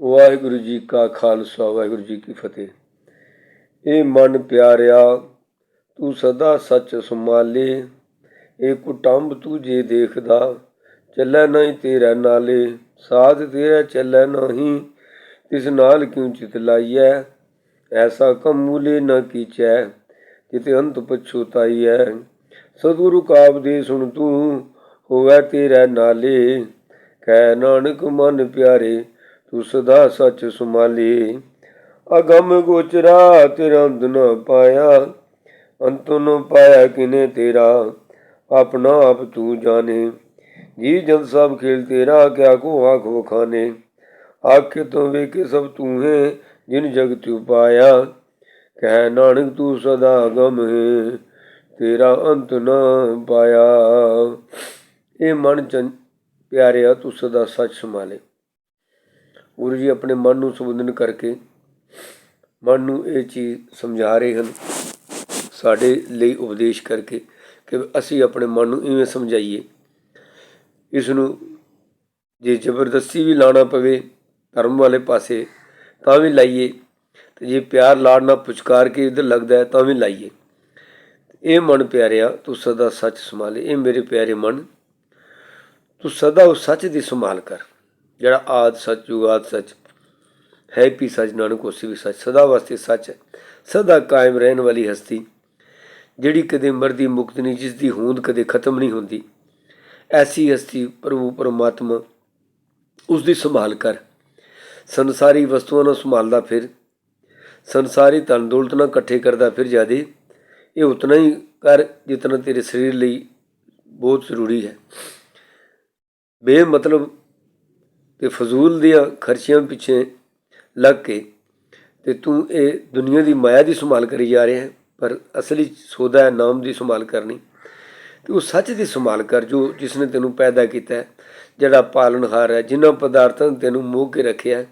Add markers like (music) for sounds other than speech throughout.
ਵਾਹਿਗੁਰੂ ਜੀ ਕਾ ਖਾਲਸਾ, ਵਾਹਿਗੁਰੂ ਜੀ ਕੀ ਫਤਿਹ। ਇਹ ਮਨ ਪਿਆਰਿਆ, ਤੂੰ ਸਦਾ ਸੱਚ ਸੰਭਾਲੇ, ਇਹ ਕੁਟੰਬ ਤੂੰ ਜੇ ਦੇਖਦਾ, ਚੱਲੈ ਨਹੀਂ ਤੇਰਾ ਨਾਲੇ, ਸਾਧ ਤੇਰਾ ਚੱਲੈ ਨਹੀਂ, ਤਿਸ ਨਾਲ ਕਿਉ ਚਿਤ ਲਾਈਐ? ਐਸਾ ਕਮ ਨਾ ਕੀਚੈ, ਕਿਤੇ ਅੰਤ ਪਛੁਤਾਈਐ ਸਤਿਗੁਰੂ ਕਾ ਦੇ ਸੁਣ ਤੂੰ, ਹੋਵੈ ਤੇਰਾ ਨਾਲੇ। ਕਹਿ ਨਾਨਕ ਮਨ ਪਿਆਰੇ ਤੂੰ ਸਦਾ ਸੱਚ ਸੁਮਾਲੀ ਅਗਮ ਗੋਚਰਾ ਤੇਰਾ ਅੰਤ ਨ ਪਾਇਆ। ਅੰਤ ਨ ਪਾਇਆ ਕਿਨੇ ਤੇਰਾ? ਆਪਣਾ ਆਪ ਤੂੰ ਜਾਣੇ। ਜੀ ਜਨ ਸਭ ਖੇਲ ਤੇਰਾ, ਕਿਆ ਕੋ ਆਖ ਵਖਾਨੇ ਆਖੇ ਤੋਂ ਵੇਖੇ ਸਭ ਤੂੰ ਹੈ ਜਿਨ ਜਗ ਤੂੰ ਪਾਇਆ। ਕਹਿ ਨਾਨਕ ਤੂੰ ਸਦਾ ਅਗਮ ਹੈ, ਤੇਰਾ ਅੰਤ ਨਾ ਪਾਇਆ। ਇਹ ਮਨ ਚੰ, ਪਿਆਰਿਆ ਤੂੰ ਸਦਾ ਸੱਚ ਸੰਭਾਲੇ। ਗੁਰੂ ਜੀ ਆਪਣੇ ਮਨ ਨੂੰ ਸੰਬੋਧਨ ਕਰਕੇ ਮਨ ਨੂੰ ਇਹ ਚੀਜ਼ ਸਮਝਾ ਰਹੇ ਹਨ, ਸਾਡੇ ਲਈ ਉਪਦੇਸ਼ ਕਰਕੇ ਕਿ ਅਸੀਂ ਆਪਣੇ ਮਨ ਨੂੰ ਇਵੇਂ ਸਮਝਾਈਏ। ਇਸ ਨੂੰ ਜੇ ਜ਼ਬਰਦਸਤੀ ਵੀ ਲਾਣਾ ਪਵੇ ਧਰਮ ਵਾਲੇ ਪਾਸੇ, ਤਾਂ ਵੀ ਲਾਈਏ। ਤੇ ਜੇ ਪਿਆਰ ਲਾੜ ਨਾਲ ਪੁਚਕਾਰ ਕੇ ਇਧਰ ਲੱਗਦਾ ਹੈ, ਤਾਂ ਵੀ ਲਾਈਏ। ਇਹ ਮਨ ਪਿਆਰਿਆ, ਤੂੰ ਸਦਾ ਸੱਚ ਸੰਭਾਲੇ, ਇਹ ਮੇਰੇ ਪਿਆਰੇ ਮਨ। ਤੂੰ ਸਦਾ ਉਹ ਸੱਚ ਦੀ ਸੰਭਾਲ ਕਰ। ਜਿਹੜਾ ਆਦ ਸੱਚ ਜੁਗਾਦ ਸੱਚ। ਹੈ ਵੀ ਸੱਚ, ਨਾਨਕ ਉਸੇ ਵੀ ਸੱਚ। ਸਦਾ ਵਾਸਤੇ ਸੱਚ ਹੈ। ਸਦਾ ਕਾਇਮ ਰਹਿਣ ਵਾਲੀ ਹਸਤੀ। ਜਿਹੜੀ ਕਦੇ ਮਰਦੀ, ਮੁਕਤ ਨਹੀਂ ਜਿਸ ਦੀ ਹੋਂਦ ਕਦੇ ਖਤਮ ਨਹੀਂ ਹੁੰਦੀ। ਐਸੀ ਹਸਤੀ ਪ੍ਰਭੂ ਪਰਮਾਤਮਾ ਉਸ ਦੀ ਸੰਭਾਲ ਕਰ। ਸੰਸਾਰੀ ਵਸਤੂਆਂ ਨੂੰ ਸੰਭਾਲਦਾ ਫਿਰ। ਸੰਸਾਰੀ ਧਨ ਦੌਲਤ ਨਾਲ ਇਕੱਠੇ ਕਰਦਾ ਫਿਰ ਜਿਆਦੇ ਇਹ ਉਤਨਾ ਹੀ ਕਰ ਜਿਤਨਾ ਤੇਰੇ ਸਰੀਰ ਲਈ ਬਹੁਤ ਜ਼ਰੂਰੀ ਹੈ। ਬੇ ਮਤਲਬ ਤੇ ਫਜ਼ੂਲ ਦੀਆਂ ਖਰਚੀਆਂ ਪਿੱਛੇ ਲੱਗ ਕੇ ਤੇ ਤੂੰ ਇਹ ਦੁਨੀਆ ਦੀ ਮਾਇਆ ਦੀ ਸੰਭਾਲ ਕਰੀ ਜਾ ਰਿਹਾ ਹੈ, ਪਰ ਅਸਲੀ ਸੌਦਾ ਹੈ, ਨਾਮ ਦੀ ਸੰਭਾਲ ਕਰਨੀ। ਤੇ ਉਹ ਸੱਚ ਦੀ ਸੰਭਾਲ ਕਰ ਜੋ ਜਿਸ ਨੇ ਤੈਨੂੰ ਪੈਦਾ ਕੀਤਾ ਜਿਹੜਾ ਪਾਲਣਹਾਰ ਹੈ, ਜਿਨ੍ਹਾਂ ਪਦਾਰਥਾਂ ਨੇ ਤੈਨੂੰ ਮੋਹ ਕੇ ਰੱਖਿਆ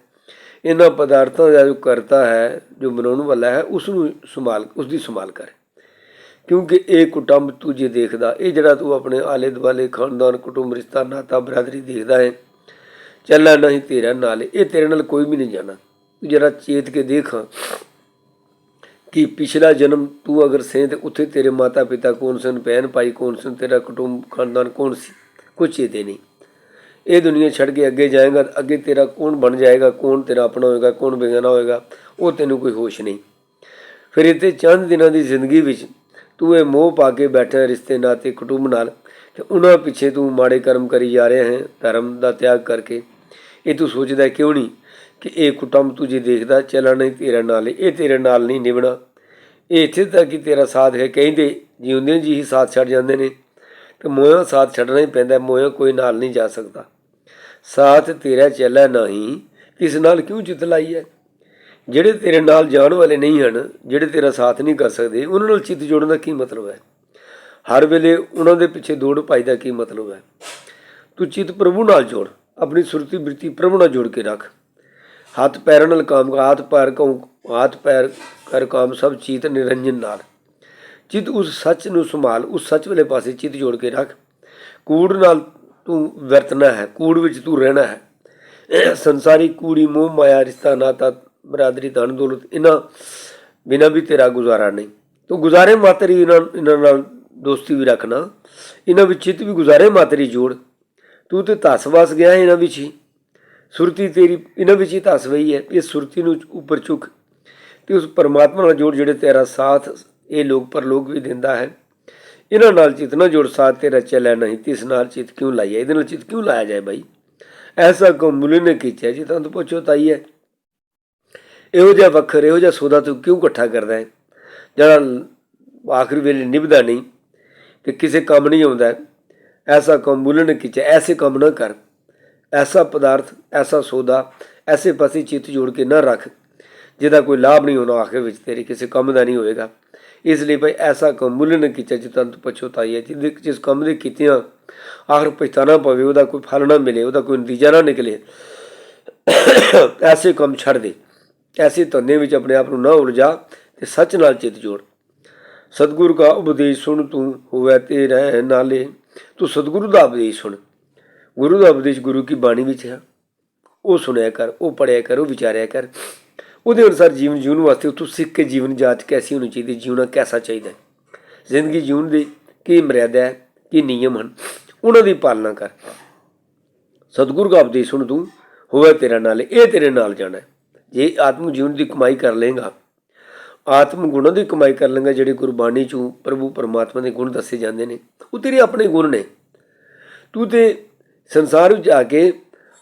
ਇਹਨਾਂ ਪਦਾਰਥਾਂ ਦਾ ਜੋ ਕਰਤਾ ਹੈ, ਜੋ ਬਣਾਉਣ ਵਾਲਾ ਹੈ ਉਸ ਨੂੰ ਸੰਭਾਲ ਉਸ ਦੀ ਸੰਭਾਲ ਕਰ। ਕਿਉਂਕਿ ਇਹ ਕੁਟੰਬ ਤੂੰ ਜੇ ਦੇਖਦਾ, ਇਹ ਜਿਹੜਾ ਤੂੰ ਆਪਣੇ ਆਲੇ ਦੁਆਲੇ ਖਾਨਦਾਨ, ਕੁਟੁੰਬ, ਰਿਸ਼ਤਾ, ਨਾਤਾ, ਬਰਾਦਰੀ ਦੇਖਦਾ ਹੈ ਚੱਲਣਾ ਨਹੀਂ ਤੇਰਾ ਨਾਲ ਇਹ ਤੇਰੇ ਨਾਲ ਕੋਈ ਵੀ ਨਹੀਂ ਜਾਣਾ। ਤੂੰ ਜਰਾ ਚੇਤ ਕੇ ਦੇਖ ਕਿ ਪਿਛਲਾ ਜਨਮ ਤੂੰ ਅਗਰ ਸੇ ਤੇ ਉੱਥੇ ਤੇਰੇ ਮਾਤਾ ਪਿਤਾ ਕੌਣ ਸਨ, ਭੈਣ ਭਾਈ ਕੌਣ ਸਨ, ਤੇਰਾ ਕੁਟੁੰਬ, ਖਾਨਦਾਨ ਕੌਣ ਸੀ? ਕੁਛ ਚੇਤੇ ਨਹੀਂ। ਇਹ ਦੁਨੀਆ ਛੱਡ ਕੇ ਅੱਗੇ ਜਾਏਗਾ ਤਾਂ ਅੱਗੇ ਤੇਰਾ ਕੌਣ ਬਣ ਜਾਏਗਾ, ਕੌਣ ਤੇਰਾ ਆਪਣਾ ਹੋਏਗਾ, ਕੌਣ ਬੇਗਾਨਾ ਹੋਏਗਾ, ਉਹ ਤੈਨੂੰ ਕੋਈ ਹੋਸ਼ ਨਹੀਂ। ਫਿਰ ਇੱਥੇ ਚੰਦ ਦਿਨਾਂ ਦੀ ਜ਼ਿੰਦਗੀ ਵਿੱਚ ਤੂੰ ਇਹ ਮੋਹ ਪਾ ਕੇ ਬੈਠਾ ਰਿਸ਼ਤੇ, ਨਾਤੇ, ਕੁਟੁੰਬ ਨਾਲ, ਤੇ ਉਹਨਾਂ ਪਿੱਛੇ ਤੂੰ ਮਾੜੇ ਕਰਮ ਕਰੀ ਜਾ ਰਿਹਾ ਹੈ, ਧਰਮ ਦਾ ਤਿਆਗ ਕਰਕੇ। ਇਹ ਤੂੰ ਸੋਚਦਾ ਕਿਉਂ ਨਹੀਂ ਕਿ ਇਹ ਕੁਟੰਬ ਤੁਝੇ ਦੇਖਦਾ ਚੱਲਣਾ ਨਹੀਂ ਤੇਰਾ ਨਾਲ ਇਹ ਤੇਰੇ ਨਾਲ ਨਹੀਂ ਨਿਭਣਾ। ਇਹ ਇੱਥੇ ਤੱਕ ਕਿ ਤੇਰਾ ਸਾਥ ਹੈ ਕਹਿੰਦੇ ਜਿਉਂਦੇ ਜੀ ਹੀ ਸਾਥ ਛੱਡ ਜਾਂਦੇ ਨੇ। ਤੇ ਮੋਇਆ ਸਾਥ ਛੱਡਣਾ ਹੀ ਪੈਂਦਾ, ਮੋਇਆ ਕੋਈ ਨਾਲ ਨਹੀਂ ਜਾ ਸਕਦਾ। ਸਾਥ ਤੇਰਾ ਚੱਲਾ ਨਹੀਂ ਕਿਸ ਨਾਲ ਕਿਉਂ ਜਿੱਤ ਲਾਈ ਹੈ? ਜਿਹੜੇ ਤੇਰੇ ਨਾਲ ਜਾਣ ਵਾਲੇ ਨਹੀਂ ਹਨ, ਜਿਹੜੇ ਤੇਰਾ ਸਾਥ ਨਹੀਂ ਕਰ ਸਕਦੇ, ਉਹਨਾਂ ਨਾਲ ਚਿੱਤ ਜੋੜਨ ਦਾ ਕੀ ਮਤਲਬ ਹੈ? ਹਰ ਵੇਲੇ ਉਹਨਾਂ ਦੇ ਪਿੱਛੇ ਦੌੜ ਪਾਈ ਦਾ ਕੀ ਮਤਲਬ ਹੈ? ਤੂੰ ਚਿੱਤ ਪ੍ਰਭੂ ਨਾਲ ਜੋੜ। ਆਪਣੀ ਸੁਰਤੀ ਬ੍ਰਿਤੀ ਪ੍ਰਭੂ ਨਾਲ ਜੋੜ ਕੇ ਰੱਖ। ਹੱਥ ਪੈਰਾਂ ਨਾਲ ਕੰਮ ਕਰ ਪੈਰ ਕਉ ਹੱਥ ਪੈਰ ਕਰ ਕਾਮ, ਸਭ ਚੀਤ ਨਿਰੰਜਨ ਨਾਲ। ਚਿੱਤ ਉਸ ਸੱਚ ਨੂੰ ਸੰਭਾਲ, ਉਸ ਸੱਚ ਵਾਲੇ ਪਾਸੇ ਚਿੱਤ ਜੋੜ ਕੇ ਰੱਖ। ਕੂੜ ਨਾਲ ਤੂੰ ਵਰਤਣਾ ਹੈ, ਕੂੜ ਵਿੱਚ ਤੂੰ ਰਹਿਣਾ ਹੈ। ਸੰਸਾਰੀ ਕੂੜੀ, ਮੋਹ, ਮਾਇਆ, ਰਿਸ਼ਤਾ, ਨਾਤਾ, ਬਰਾਦਰੀ, ਧਨ, ਦੌਲਤ, ਇਹਨਾਂ ਬਿਨਾਂ ਵੀ ਤੇਰਾ ਗੁਜ਼ਾਰਾ ਨਹੀਂ। ਤੂੰ ਗੁਜ਼ਾਰੇ ਮਾਤਰੀ ਇਹਨਾਂ ਇਹਨਾਂ ਨਾਲ ਦੋਸਤੀ ਵੀ ਰੱਖਣਾ। ਇਹਨਾਂ ਵਿੱਚ ਚਿੱਤ ਵੀ ਗੁਜ਼ਾਰੇ ਮਾਤਰੀ ਜੋੜ। ਤੂੰ ਤੇ ਧਸਵਾਸ ਗਿਆ ਇਹਨਾਂ ਵਿੱਚ ਹੀ। ਸੁਰਤੀ ਤੇਰੀ ਇਹਨਾਂ ਵਿੱਚ ਹੀ ਧਸ ਵਈ ਹੈ। ਇਸ ਸੁਰਤੀ ਨੂੰ ਉੱਪਰ ਚੁੱਕ ਤੇ ਉਸ ਪਰਮਾਤਮਾ ਨਾਲ ਜੋੜ ਜਿਹੜੇ ਤੇਰਾ ਸਾਥ ਇਹ ਲੋਕ ਪਰਲੋਕ ਵੀ ਦਿੰਦਾ ਹੈ। ਇਹਨਾਂ ਨਾਲ ਚਿਤ ਨਾ ਜੋੜ, ਸਾਥ ਤੇਰਾ ਚੱਲਿਆ ਨਹੀਂ। ਤਿਸ ਨਾਲ ਚਿਤ ਕਿਉਂ ਲਾਇਆ ਇਹਦੇ ਨਾਲ ਚਿਤ ਕਿਉਂ ਲਾਇਆ ਜਾਏ ਭਾਈ ਐਸਾ ਕੋ ਮੁਲੇ ਨੇ ਕੀਚਿਆ ਜੀ ਤੁਹਾਨੂੰ ਪੁੱਛੋ ਤਾਈ ਹੈ। ਇਹੋ ਜਿਹਾ ਵੱਖਰ, ਇਹੋ ਜਿਹਾ ਸੋਦਾ ਤੂੰ ਕਿਉਂ ਇਕੱਠਾ ਕਰਦਾ ਹੈ? ਜਿਹੜਾ ਆਖਰੀ ਵੇਲੇ ਨਿਭਦਾ ਨਹੀਂ ਤੇ ਕਿਸੇ ਕੰਮ ਨਹੀਂ ਆਉਂਦਾ। ਐਸਾ ਕੰਮ ਮੁਲੇ ਨੇ ਕੀਚਿਆ ਐਸੇ ਕੰਮ ਨਾ ਕਰ। ਐਸਾ ਪਦਾਰਥ, ਐਸਾ ਸੌਦਾ, ਐਸੇ ਪਾਸੇ ਚਿੱਤ ਜੋੜ ਕੇ ਨਾ ਰੱਖ, ਜਿਹਦਾ ਕੋਈ ਲਾਭ ਨਹੀਂ ਹੋਣਾ ਆਖਿਰ ਵਿੱਚ ਤੇਰੇ, ਕਿਸੇ ਕੰਮ ਦਾ ਨਹੀਂ ਹੋਏਗਾ। ਇਸ ਲਈ ਭਾਈ ਐਸਾ ਕੰਮ ਮੁੱਲ ਨਾ ਕੀਤਾ ਜਿੱਤਾਂ ਤੂੰ ਪਛਤਾਈ ਹੈ ਜਿਹਦੇ ਜਿਸ ਕੰਮ ਦੇ ਕੀਤਿਆਂ ਆਖਰ ਪਛਤਾਣਾ ਪਵੇ, ਉਹਦਾ ਕੋਈ ਫਲ ਨਾ ਮਿਲੇ, ਉਹਦਾ ਕੋਈ ਨਤੀਜਾ ਨਾ ਨਿਕਲੇ। ਐਸੇ ਕੰਮ ਛੱਡ ਦੇ। ਐਸੇ ਧੰਦੇ ਵਿੱਚ ਆਪਣੇ ਆਪ ਨੂੰ ਨਾ ਉਲਝਾ ਤੇ ਸੱਚ ਨਾਲ ਚਿੱਤ ਜੋੜ। ਸਤਿਗੁਰੂ ਦਾ ਉਪਦੇਸ਼ ਸੁਣ ਤੂੰ ਹੋਵੇ ਤੇ ਰਹਿ ਨਾਲੇ। ਤੂੰ ਸਤਿਗੁਰੂ ਦਾ ਉਪਦੇਸ਼ ਸੁਣ। ਗੁਰੂ ਦਾ ਉਪਦੇਸ਼ ਗੁਰੂ ਕੀ ਬਾਣੀ ਵਿੱਚ ਹੈ। ਉਹ ਸੁਣਿਆ ਕਰ, ਉਹ ਪੜਿਆ ਕਰ, ਉਹ ਵਿਚਾਰਿਆ ਕਰ। ਉਹਦੇ ਅਨੁਸਾਰ ਜੀਵਨ ਜੀਉਣ ਵਾਸਤੇ ਤੂੰ ਸਿੱਖ ਕੇ ਜੀਵਨ ਜਾਚ ਕੈਸੀ ਹੋਣੀ ਚਾਹੀਦੀ ਜੀਵਣਾ ਕੈਸਾ ਚਾਹੀਦਾ ਜ਼ਿੰਦਗੀ ਜੀਉਣ ਦੀ ਕੀ ਮਰਿਆਦਾ ਹੈ? ਕੀ ਨਿਯਮ ਹਨ? ਉਹਨਾਂ ਦੀ ਪਾਲਣਾ ਕਰ। ਸਤਿਗੁਰੂ ਦਾ ਉਪਦੇਸ਼ ਸੁਣ ਤੂੰ, ਹੋਵੇ ਤੇਰਾ ਨਾਲ, ਇਹ ਤੇਰੇ ਨਾਲ ਜਾਣਾ ਜੇ ਆਤਮ ਜੀਵਨ ਦੀ ਕਮਾਈ ਕਰ ਲੇਗਾ ਆਤਮ ਗੁਣਾਂ ਦੀ ਕਮਾਈ ਕਰ ਲੇਗਾ ਜਿਹੜੇ ਗੁਰਬਾਣੀ ਚੋਂ ਪ੍ਰਭੂ ਪਰਮਾਤਮਾ ਦੇ ਗੁਣ ਦੱਸੇ ਜਾਂਦੇ ਨੇ। ਉਹ ਤੇਰੇ ਆਪਣੇ ਗੁਣ ਨੇ। ਤੂੰ ਤੇ ਸੰਸਾਰ ਵਿੱਚ ਆ ਕੇ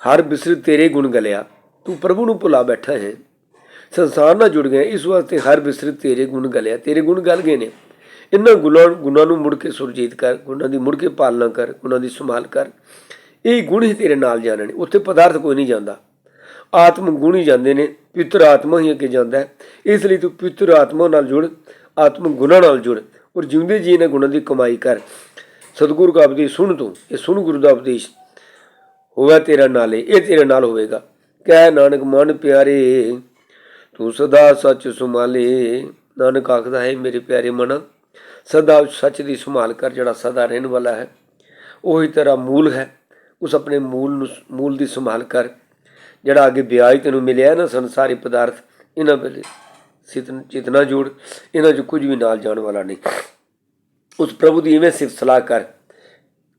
ਹਰ ਬਿਸਰ ਤੇਰੇ ਗੁਣ ਗਲਿਆ। ਤੂੰ ਪ੍ਰਭੂ ਨੂੰ ਭੁਲਾ ਬੈਠਾ ਹੈ। ਸੰਸਾਰ ਨਾਲ ਜੁੜ ਗਿਆ, ਇਸ ਵਾਸਤੇ ਹਰ ਬਿਸਰ ਤੇਰੇ ਗੁਣ ਗਲਿਆ। ਤੇਰੇ ਗੁਣ ਗਲ ਗਏ ਨੇ। ਇਹਨਾਂ ਗੁਣਾਂ ਗੁਣਾਂ ਨੂੰ ਮੁੜ ਕੇ ਸੁਰਜੀਤ ਕਰ, ਗੁਣਾਂ ਦੀ ਮੁੜ ਕੇ ਪਾਲਣਾ ਕਰ, ਗੁਣਾਂ ਦੀ ਸੰਭਾਲ ਕਰ। ਇਹ ਗੁਣ ਹੀ ਤੇਰੇ ਨਾਲ ਜਾਣਨੇ ਉੱਥੇ ਪਦਾਰਥ ਕੋਈ ਨਹੀਂ ਜਾਂਦਾ। ਆਤਮ ਗੁਣ ਹੀ ਜਾਂਦੇ ਨੇ, ਪਵਿੱਤਰ ਆਤਮਾ ਹੀ ਅੱਗੇ ਜਾਂਦਾ ਇਸ ਲਈ ਤੂੰ ਪਵਿੱਤਰ ਆਤਮਾ ਨਾਲ ਜੁੜ, ਆਤਮ ਗੁਣਾਂ ਨਾਲ ਜੁੜ ਔਰ ਜਿਉਂਦੇ ਜੀ ਨੇ ਗੁਣਾਂ ਦੀ ਕਮਾਈ ਕਰ। ਸਤਿਗੁਰੂ ਦਾ ਉਪਦੇਸ਼ ਸੁਣ ਤੂੰ, ਇਹ ਸੁਣ ਗੁਰੂ ਦਾ ਉਪਦੇਸ਼। ਹੋਵੇ ਤੇਰਾ ਨਾਲੇ, ਇਹ ਤੇਰੇ ਨਾਲ ਹੋਵੇਗਾ। ਕਹਿ ਨਾਨਕ, ਮਨ ਪਿਆਰੇ, ਤੂੰ ਸਦਾ ਸੱਚ ਸੁਮਾਲੇ ਨਾਨਕ ਆਖਦਾ ਹੈ, ਮੇਰੇ ਪਿਆਰੇ ਮਨ, ਸਦਾ ਸੱਚ ਦੀ ਸੰਭਾਲ ਕਰ, ਜਿਹੜਾ ਸਦਾ ਰਹਿਣ ਵਾਲਾ ਹੈ। ਉਹੀ ਤੇਰਾ ਮੂਲ ਹੈ। ਉਸ ਆਪਣੇ ਮੂਲ ਨੂੰ, ਮੂਲ ਦੀ ਸੰਭਾਲ ਕਰ। ਜਿਹੜਾ ਅੱਗੇ ਵਿਆਜ ਤੈਨੂੰ ਮਿਲਿਆ ਨਾ ਸੰਸਾਰੀ ਪਦਾਰਥ, ਇਹਨਾਂ ਵੇਲੇ ਸਿਤਨ ਚਿਤਨਾ ਜੋੜ, ਇਹਨਾਂ 'ਚ ਕੁਝ ਵੀ ਨਾਲ ਜਾਣ ਵਾਲਾ ਨਹੀਂ। ਉਸ ਪ੍ਰਭੂ ਦੀ ਇਵੇਂ ਸਿਫਤ ਸਲਾਹ ਕਰ,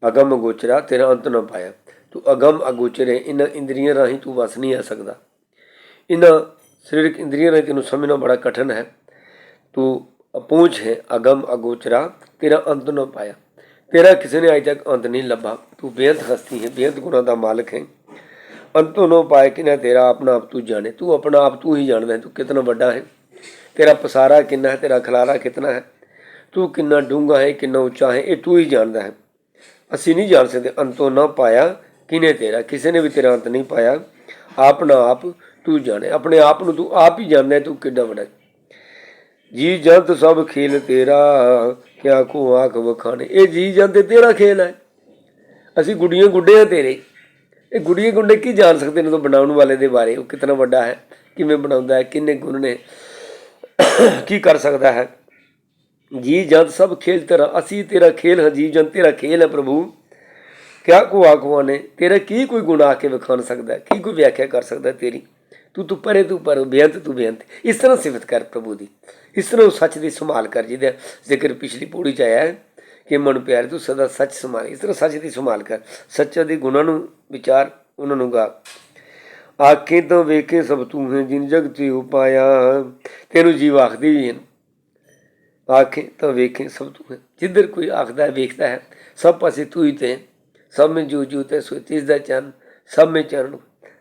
ਅਗਮ ਅਗੋਚਰਾ ਤੇਰਾ ਅੰਤ ਨਾ ਪਾਇਆ। ਤੂੰ ਅਗਮ ਅਗੋਚਰੇ, ਇਹਨਾਂ ਇੰਦਰੀਆਂ ਰਾਹੀਂ ਤੂੰ ਵਸ ਨਹੀਂ ਆ ਸਕਦਾ। ਇਹਨਾਂ ਸਰੀਰਕ ਇੰਦਰੀਆਂ ਰਾਹੀਂ ਤੈਨੂੰ ਸਮਝਣਾ ਬੜਾ ਕਠਨ ਹੈ। ਤੂੰ ਅਪਹੁੰਚ ਹੈ, ਅਗਮ ਅਗੋਚਰਾ ਤੇਰਾ ਅੰਤ ਨਾ ਪਾਇਆ। ਤੇਰਾ ਕਿਸੇ ਨੇ ਅਜੇ ਤੱਕ ਅੰਤ ਨਹੀਂ ਲੱਭਾ। ਤੂੰ ਬੇਅੰਤ ਹਸਤੀ ਹੈ, ਬੇਅੰਤ ਗੁਣਾਂ ਦਾ ਮਾਲਕ ਹੈ। ਅੰਤੋਂ ਨਾ ਪਾਏ ਕਿ ਤੇਰਾ ਆਪਣਾ ਆਪ ਤੂੰ ਜਾਣੇ ਤੂੰ ਆਪਣਾ ਆਪ ਤੂੰ ਹੀ ਜਾਣਦਾ ਹੈ, ਤੂੰ ਕਿਤਨਾ ਵੱਡਾ ਹੈ ਤੇਰਾ ਪਸਾਰਾ ਕਿੰਨਾ ਹੈ ਤੇਰਾ ਖਲਾਰਾ ਕਿਤਨਾ ਹੈ ਤੂੰ ਕਿੰਨਾ ਡੂੰਘਾ ਹੈ ਕਿੰਨਾ ਉੱਚਾ ਹੈ ਇਹ ਤੂੰ ਹੀ ਜਾਣਦਾ ਹੈ। ਅਸੀਂ ਨਹੀਂ ਜਾਣ ਸਕਦੇ ਅੰਤੋਂ ਨਾ ਪਾਇਆ ਕਿਨੇ ਤੇਰਾ ਕਿਸੇ ਨੇ ਵੀ ਤੇਰਾ ਅੰਤ ਨਹੀਂ ਪਾਇਆ। ਆਪਣਾ ਆਪ ਤੂੰ ਜਾਣੇ ਆਪਣੇ ਆਪ ਨੂੰ ਤੂੰ ਆਪ ਹੀ ਜਾਣਦਾ ਤੂੰ ਕਿੱਡਾ ਵੱਡਾ ਜੀ ਜੰਤ ਸਭ ਖੇਲ ਤੇਰਾ ਕਿਆ ਕੋ ਆਖ ਵਖਾਣੇ ਇਹ ਜੀ ਜੰਤ ਤੇਰਾ ਖੇਲ ਹੈ। ਅਸੀਂ ਗੁੱਡੀਆਂ ਗੁੱਡੇ ਆ ਤੇਰੇ। ਇਹ ਗੁੜੀਏ ਗੁੰਡੇ ਕੀ ਜਾਣ ਸਕਦੇ ਨੇ ਤੋਂ ਬਣਾਉਣ ਵਾਲੇ ਦੇ ਬਾਰੇ? ਉਹ ਕਿਤਨਾ ਵੱਡਾ ਹੈ? ਕਿਵੇਂ ਬਣਾਉਂਦਾ ਹੈ? ਕਿੰਨੇ ਗੁਣ ਨੇ? ਕੀ ਕਰ ਸਕਦਾ ਹੈ? ਜੀ ਜੰਤ ਸਭ ਖੇਲ ਤੇਰਾ, ਅਸੀਂ ਤੇਰਾ ਖੇਲ ਹਾਂ, ਜੀ ਜੰਤ ਤੇਰਾ ਖੇਲ ਹੈ ਪ੍ਰਭੂ। ਕਿਆ ਕੋ ਆਖਵਾ ਨੇ? ਤੇਰਾ ਕੀ ਕੋਈ ਗੁਣ ਆ ਕੇ ਵਿਖਾਣ ਸਕਦਾ ਕੀ ਕੋਈ ਵਿਆਖਿਆ ਕਰ ਸਕਦਾ ਤੇਰੀ? ਤੂੰ ਤੂੰ ਪਰੇ, ਤੂੰ ਪਰ, ਬੇਅੰਤ, ਤੂੰ ਬੇਅੰਤ। ਇਸ ਤਰ੍ਹਾਂ ਸਿਫਤ ਕਰ ਪ੍ਰਭੂ ਦੀ। ਇਸ ਤਰ੍ਹਾਂ ਉਹ ਸੱਚ ਦੀ ਸੰਭਾਲ ਕਰ ਜਿਹਦਾ ਜ਼ਿਕਰ ਪਿਛਲੀ ਪੌੜੀ ਚ ਆਇਆ ਹੈ। ਕਿ ਮਨ ਪਿਆਰੇ, ਤੂੰ ਸਦਾ ਸੱਚ ਸੰਭਾਲ, ਇਸ ਤਰ੍ਹਾਂ ਸੱਚ ਦੀ ਸੰਭਾਲ ਕਰ। ਸੱਚਾ ਦੇ ਗੁਣਾਂ ਨੂੰ ਵਿਚਾਰ ਉਹਨਾਂ ਨੂੰ ਗਾ। ਆਖੇ ਤੋਂ ਵੇਖੇ ਸਭ ਤੂੰ ਹੈ, ਜਿਨ ਜਗਤ ਤੇ ਉਪਾਇਆ ਤੈਨੂੰ ਜੀਵ ਆਖਦੀ ਵੀ ਹੈ ਆਖੇ ਤਾਂ ਵੇਖੇ ਸਭ ਤੂੰ ਹੈ। ਜਿੱਧਰ ਕੋਈ ਆਖਦਾ ਹੈ ਵੇਖਦਾ ਹੈ, ਸਭ ਪਾਸੇ ਤੂੰ ਹੀ ਤੇ ਸਭ में ਜੂ ਜੂ ਤੇ ਸੋ ਤਿਸ ਦਾ ਚੰਨ, ਸਭ में ਚਰਨ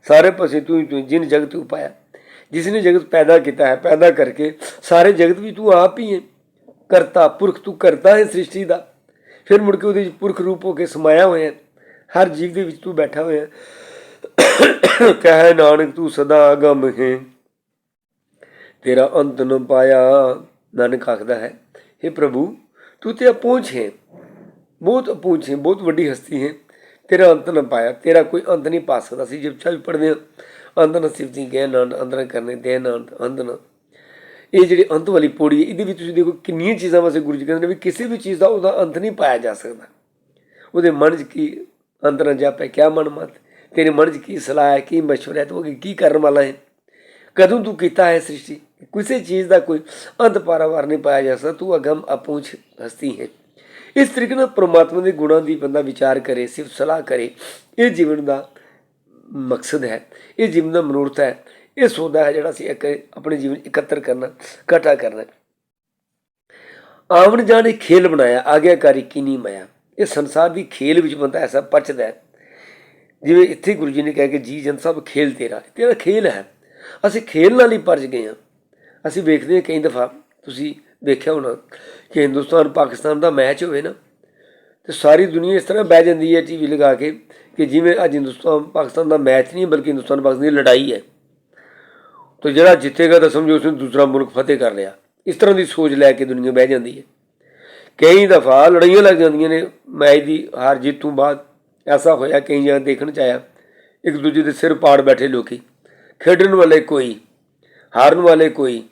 ਸਾਰੇ ਪਾਸੇ ਤੂੰ ਹੀ ਤੂੰ ਜਿਨ ਜਗਤ ਉਪਾਇਆ ਜਿਸ ਨੇ ਜਗਤ ਪੈਦਾ ਕੀਤਾ ਹੈ, ਪੈਦਾ ਕਰਕੇ ਸਾਰੇ ਜਗਤ ਵੀ ਤੂੰ ਆਪ ਹੀ ਹੈ। ਕਰਤਾ ਪੁਰਖ ਤੂੰ ਕਰਤਾ ਹੈ ਸ੍ਰਿਸ਼ਟੀ ਦਾ। ਫਿਰ ਮੁੜ ਕੇ ਉਹਦੇ ਵਿੱਚ ਪੁਰਖ ਰੂਪ ਹੋ ਕੇ ਸਮਾਇਆ ਹੋਇਆ ਹਰ ਜੀਵ ਦੇ ਵਿੱਚ ਤੂੰ ਬੈਠਾ ਹੋਇਆ ਹੈ। (coughs) ਕਹੇ ਨਾਨਕ ਤੂੰ ਸਦਾ ਅਗਮ ਹੈ। ਤੇਰਾ ਅੰਤ ਨ ਪਾਇਆ। ਨਾਨਕ ਆਖਦਾ ਹੈ हे ਪ੍ਰਭੂ, ਤੂੰ ਤੇ ਅਪਹੁੰਚ ਹੈ। ਬਹੁਤ ਅਪਹੁੰਚ ਹੈ, ਬਹੁਤ ਵੱਡੀ ਹਸਤੀ ਹੈ। ਤੇਰਾ ਅੰਤ ਨ ਪਾਇਆ। ਤੇਰਾ ਕੋਈ ਅੰਤ ਨਹੀਂ ਪਾ ਸਕਦਾ। ਸੀ ਜਿਵ ਵੀ ਪੜਦੇ ਹਾਂ। ਅੰਤ ਨ ਸਿਫਤੀ ਗਏ ਨਾ ਅੰਦਰ ਕਰਨੇ ਦੇ ਨਾ ਅੰਤ ਨ। ਇਹ ਜਿਹੜੀ ਅੰਤ ਵਾਲੀ ਪੌੜੀ ਹੈ, ਇਹਦੇ ਵਿੱਚ ਤੁਸੀਂ ਦੇਖੋ ਕਿੰਨੀਆਂ ਚੀਜ਼ਾਂ ਵਾਸਤੇ ਗੁਰੂ ਜੀ ਕਹਿੰਦੇ ਨੇ ਵੀ ਕਿਸੇ ਵੀ ਚੀਜ਼ ਦਾ ਉਹਦਾ ਅੰਤ ਨਹੀਂ ਪਾਇਆ ਜਾ ਸਕਦਾ। ਉਹਦੇ ਮਨ 'ਚ ਕੀ ਅੰਦਰ ਜਾਪੇ, ਕਿਆ ਮਨ ਮਤ? ਤੇਰੇ ਮਨ 'ਚ ਕੀ ਸਲਾਹ ਹੈ, ਕੀ ਮਸ਼ਵਰਾ ਹੈ, ਤੂੰ ਅੱਗੇ ਕੀ ਕਰਨ ਵਾਲਾ ਹੈ? ਕਦੋਂ ਤੂੰ ਕੀਤਾ ਹੈ ਸ੍ਰਿਸ਼ਟੀ? ਕਿਸੇ ਚੀਜ਼ ਦਾ ਕੋਈ ਅੰਤ ਪਾਰਾਵਾਰ ਨਹੀਂ ਪਾਇਆ ਜਾ ਸਕਦਾ, ਤੂੰ ਅਗਮ ਅਪੂਛ ਹਸਤੀ ਹੈ। ਇਸ ਤਰੀਕੇ ਨਾਲ ਪ੍ਰਮਾਤਮਾ ਦੇ ਗੁਣਾਂ ਦੀ ਬੰਦਾ ਵਿਚਾਰ ਕਰੇ, ਸਿਰਫ ਸਲਾਹ ਕਰੇ, ਇਹ ਜੀਵਨ ਦਾ ਮਕਸਦ ਹੈ, ਇਹ ਜੀਵਨ ਦਾ ਮਨੋਰਥ ਹੈ। ਇਹ ਸੌਦਾ ਹੈ ਜਿਹੜਾ ਅਸੀਂ ਇੱਕ ਆਪਣੇ ਜੀਵਨ ਇਕੱਤਰ ਕਰਨਾ, ਇਕੱਠਾ ਕਰਨਾ। ਆਵਣ ਜਾਣੇ ਖੇਲ ਬਣਾਇਆ, ਆਗਿਆਕਾਰੀ ਕੀ ਨਹੀਂ ਮਾਇਆ। ਇਹ ਸੰਸਾਰ ਦੀ ਖੇਲ ਵਿੱਚ ਬੰਦਾ ਐਸਾ ਪਰਚਦਾ ਹੈ। ਜਿਵੇਂ ਇੱਥੇ ਗੁਰੂ ਜੀ ਨੇ ਕਿਹਾ ਕਿ ਜੀ ਜਨ ਸਭ ਖੇਲ ਤੇਰਾ। ਤੇਰਾ ਖੇਲ ਹੈ। ਅਸੀਂ ਖੇਲ ਨਾਲ ਹੀ ਪਰਜ ਗਏ ਹਾਂ। ਅਸੀਂ ਵੇਖਦੇ ਹਾਂ ਕਈ ਦਫਾ, ਤੁਸੀਂ ਦੇਖਿਆ ਹੋਣਾ ਕਿ ਹਿੰਦੁਸਤਾਨ, ਪਾਕਿਸਤਾਨ ਦਾ ਮੈਚ ਹੋਵੇ ਨਾ, ਤੇ ਸਾਰੀ ਦੁਨੀਆ ਇਸ ਤਰ੍ਹਾਂ ਬਹਿ ਜਾਂਦੀ ਹੈ ਟੀਵੀ ਲਗਾ ਕੇ ਕਿ ਜਿਵੇਂ ਅੱਜ ਹਿੰਦੁਸਤਾਨ, ਪਾਕਿਸਤਾਨ ਦਾ ਮੈਚ ਨਹੀਂ, ਬਲਕਿ ਹਿੰਦੁਸਤਾਨ ਪਾਕਿਸਤਾਨ ਦੀ ਲੜਾਈ ਹੈ। ਤੇ ਜਿਹੜਾ ਜਿੱਤੇਗਾ ਤਾਂ ਸਮਝੋ ਉਸਨੇ ਦੂਸਰਾ ਮੁਲਕ ਫਤਿਹ ਕਰ ਲਿਆ। ਇਸ ਤਰ੍ਹਾਂ ਦੀ ਸੋਚ ਲੈ ਕੇ ਦੁਨੀਆ ਬਹਿ ਜਾਂਦੀ ਹੈ। ਕਈ ਦਫਾ ਲੜਾਈਆਂ ਲੱਗ ਜਾਂਦੀਆਂ ਨੇ ਮੈਚ ਦੀ ਹਾਰ ਜਿੱਤ ਤੋਂ ਬਾਅਦ। ਐਸਾ ਹੋਇਆ, ਕਈ ਜਗ੍ਹਾ ਦੇਖਣ ਚ ਆਇਆ, ਇੱਕ ਦੂਜੇ ਦੇ ਸਿਰ ਪਾੜ ਬੈਠੇ ਲੋਕੀ। ਖੇਡਣ ਵਾਲੇ ਕੋਈ, ਹਾਰਨ ਵਾਲੇ ਕੋਈ।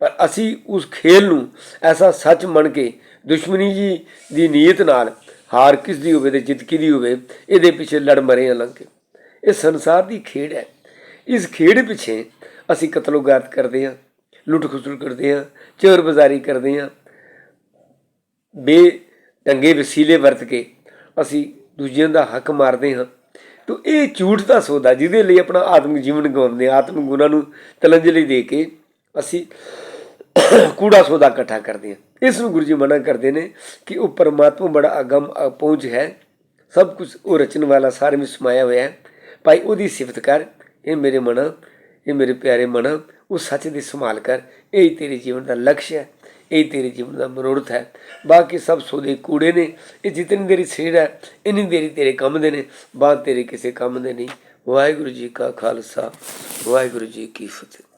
ਪਰ ਅਸੀਂ ਉਸ ਖੇਲ ਨੂੰ ਐਸਾ ਸੱਚ ਮੰਨ ਕੇ ਦੁਸ਼ਮਣੀ ਜੀ ਦੀ ਨੀਅਤ ਨਾਲ ਹਾਰ ਕਿਸ ਦੀ ਹੋਵੇ ਤੇ ਜਿੱਤ ਕਿਹਦੀ ਹੋਵੇ, ਇਹਦੇ ਪਿੱਛੇ ਲੜ ਮਰੇ ਹਾਂ ਲੰਘ ਕੇ। ਇਹ ਸੰਸਾਰ ਦੀ ਖੇਡ ਹੈ। ਇਸ ਖੇਡ ਪਿੱਛੇ ਅਸੀਂ ਕਤਲੋਗਾਤ ਕਰਦੇ ਹਾਂ ਲੁੱਟ ਖਸੁੱਟ ਕਰਦੇ ਹਾਂ ਚੋਰ ਬਾਜ਼ਾਰੀ ਕਰਦੇ ਹਾਂ। ਬੇ ਢੰਗੇ ਵਸੀਲੇ ਵਰਤ ਕੇ ਅਸੀਂ ਦੂਜਿਆਂ ਦਾ ਹੱਕ ਮਾਰਦੇ ਹਾਂ। ਤੋ ਇਹ ਝੂਠ ਦਾ ਸੌਦਾ ਜਿਹਦੇ ਲਈ ਆਪਣਾ ਆਤਮਿਕ ਜੀਵਨ ਗਵਾਉਂਦੇ ਹਾਂ, ਆਤਮਿਕ ਗੁਣਾਂ ਨੂੰ ਤਲੰਜਲੀ ਦੇ ਕੇ ਅਸੀਂ ਕੂੜਾ ਸੌਦਾ ਇਕੱਠਾ ਕਰਦੇ ਹਾਂ। ਇਸ ਨੂੰ ਗੁਰੂ ਜੀ ਮਨਾ ਕਰਦੇ ਨੇ ਕਿ ਉਹ ਪਰਮਾਤਮਾ ਬੜਾ ਅਗਮ ਪਹੁੰਚ ਹੈ। ਸਭ ਕੁਝ ਉਹ ਰਚਣ ਵਾਲਾ ਸਾਰੇ ਵਿੱਚ ਸਮਾਇਆ ਹੋਇਆ ਹੈ। ਭਾਈ ਉਹਦੀ ਸਿਫਤ ਕਰ, ਇਹ ਮੇਰੇ ਮਨ ਇਹ ਮੇਰੇ ਪਿਆਰੇ ਮਨਾ, ਉਹ ਸੱਚ ਦੀ ਸੰਭਾਲ ਕਰ। ਇਹ ਹੀ ਤੇਰੇ ਜੀਵਨ ਦਾ ਲਕਸ਼ ਹੈ, ਇਹ ਤੇਰੇ ਜੀਵਨ ਦਾ ਮਨੋਰਥ ਹੈ। ਬਾਕੀ ਸਭ ਸੋਦੇ ਕੂੜੇ ਨੇ, ਇਹ ਜਿਤਨੀ ਦੇਰੀ ਸਰੀਰ ਹੈ, ਇੰਨੀ ਦੇਰੀ ਤੇਰੇ ਕੰਮ ਦੇ ਨੇ, ਬਾਅਦ ਤੇਰੇ ਕਿਸੇ ਕੰਮ ਦੇ ਨਹੀਂ। ਵਾਹਿਗੁਰੂ ਜੀ ਕਾ ਖਾਲਸਾ, ਵਾਹਿਗੁਰੂ ਜੀ ਕੀ ਫਤਿਹ।